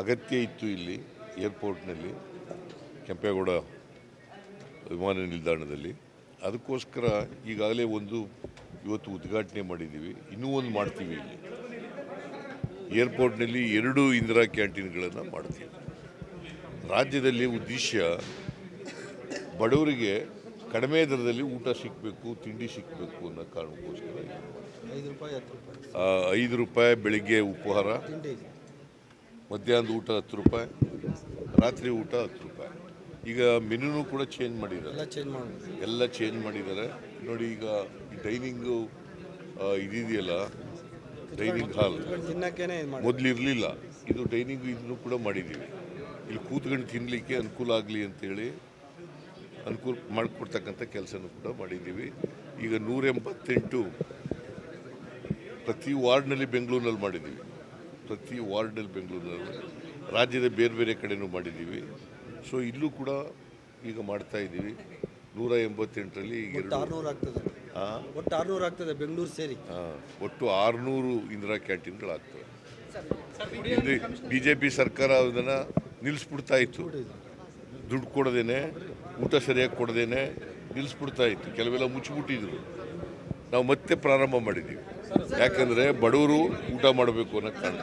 ಅಗತ್ಯ ಇತ್ತು ಇಲ್ಲಿ ಏರ್ಪೋರ್ಟ್ನಲ್ಲಿ ಕೆಂಪೇಗೌಡ ವಿಮಾನ ನಿಲ್ದಾಣದಲ್ಲಿ. ಅದಕ್ಕೋಸ್ಕರ ಈಗಾಗಲೇ ಒಂದು ಇವತ್ತು ಉದ್ಘಾಟನೆ ಮಾಡಿದ್ದೀವಿ. ಇನ್ನೂ ಒಂದು ಮಾಡ್ತೀವಿ ಇಲ್ಲಿ. ಏರ್ಪೋರ್ಟ್ನಲ್ಲಿ ಎರಡು ಇಂದಿರಾ ಕ್ಯಾಂಟೀನ್ಗಳನ್ನು ಮಾಡ್ತೀವಿ. ರಾಜ್ಯದಲ್ಲಿ ಉದ್ದೇಶ ಬಡವರಿಗೆ ಕಡಿಮೆ ದರದಲ್ಲಿ ಊಟ ಸಿಕ್ಕಬೇಕು ತಿಂಡಿ ಸಿಕ್ಕಬೇಕು ಅನ್ನೋ ಕಾರಣಕ್ಕೋಸ್ಕರ. ಐದು ರೂಪಾಯಿ ಬೆಳಿಗ್ಗೆ ಉಪಹಾರ ಮಧ್ಯಾಹ್ನದ ಊಟ ಹತ್ತು ರೂಪಾಯಿ ರಾತ್ರಿ ಊಟ ಹತ್ತು ರೂಪಾಯಿ. ಈಗ ಮೆನುನು ಕೂಡ ಚೇಂಜ್ ಮಾಡಿದ್ದಾರೆ. ಎಲ್ಲ ಚೇಂಜ್ ಮಾಡ್ಬೋದು ಎಲ್ಲ ಚೇಂಜ್ ಮಾಡಿದ್ದಾರೆ. ನೋಡಿ ಈಗ ಡೈನಿಂಗು ಇದಿದೆಯಲ್ಲ ಡೈನಿಂಗ್ ಹಾಲ್ ಮೊದಲು ಇರಲಿಲ್ಲ. ಇದು ಡೈನಿಂಗ್ ಇದನ್ನು ಕೂಡ ಮಾಡಿದ್ದೀವಿ. ಇಲ್ಲಿ ಕೂತ್ಕೊಂಡು ತಿನ್ನಲಿಕ್ಕೆ ಅನುಕೂಲ ಆಗಲಿ ಅಂತೇಳಿ ಅನುಕೂಲ ಮಾಡಿಕೊಡ್ತಕ್ಕಂಥ ಕೆಲಸನೂ ಕೂಡ ಮಾಡಿದ್ದೀವಿ. ಈಗ ನೂರ ಎಂಬತ್ತೆಂಟು ಪ್ರತಿ ವಾರ್ಡ್ನಲ್ಲಿ ಬೆಂಗಳೂರಿನಲ್ಲಿ ಮಾಡಿದ್ದೀವಿ. ಪ್ರತಿ ವಾರ್ಡಲ್ಲಿ ಬೆಂಗಳೂರಿನಲ್ಲಿ ರಾಜ್ಯದ ಬೇರೆ ಬೇರೆ ಕಡೆಯೂ ಮಾಡಿದ್ದೀವಿ. ಸೊ ಇಲ್ಲೂ ಕೂಡ ಈಗ ಮಾಡ್ತಾ ಇದ್ದೀವಿ. ನೂರ ಎಂಬತ್ತೆಂಟರಲ್ಲಿ ಈಗ ಒಟ್ಟು ಆರುನೂರು ಆರ್ನೂರು ಆಗ್ತದೆ. ಒಟ್ಟು ಆರ್ನೂರು ಆಗ್ತದೆ ಬೆಂಗಳೂರು ಸೇರಿ. ಹಾಂ ಒಟ್ಟು ಆರುನೂರು ಇಂದಿರಾ ಕ್ಯಾಂಟೀನ್ಗಳಾಗ್ತವೆ ಬಿ ಜೆ ಪಿ ಸರ್ಕಾರ ಅದನ್ನು ನಿಲ್ಲಿಸ್ಬಿಡ್ತಾ ಇತ್ತು. ದುಡ್ಡು ಕೊಡದೇನೆ ಊಟ ಸರಿಯಾಗಿ ಕೊಡದೇನೆ ನಿಲ್ಲಿಸ್ಬಿಡ್ತಾ ಇತ್ತು. ಕೆಲವೆಲ್ಲ ಮುಚ್ಚಿಬಿಟ್ಟಿದ್ರು. ನಾವು ಮತ್ತೆ ಪ್ರಾರಂಭ ಮಾಡಿದ್ದೀವಿ. ಯಾಕಂದರೆ ಬಡವರು ಊಟ ಮಾಡಬೇಕು ಅನ್ನೋ ಕಾರಣ.